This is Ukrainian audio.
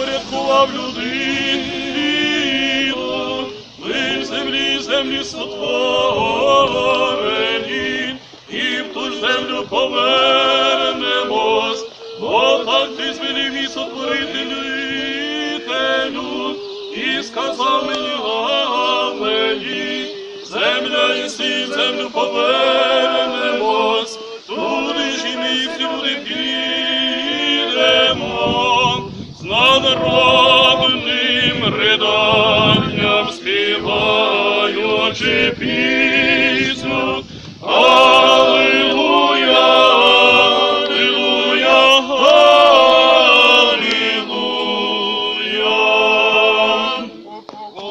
упорядкував людину, ми в землі, землі сотворені, і в ту землю повернемось, бо так ти звелів і сотворителю, і сказав мені, мені, земля і сі, землю повернемось, з надробним риданням співаючи пісню.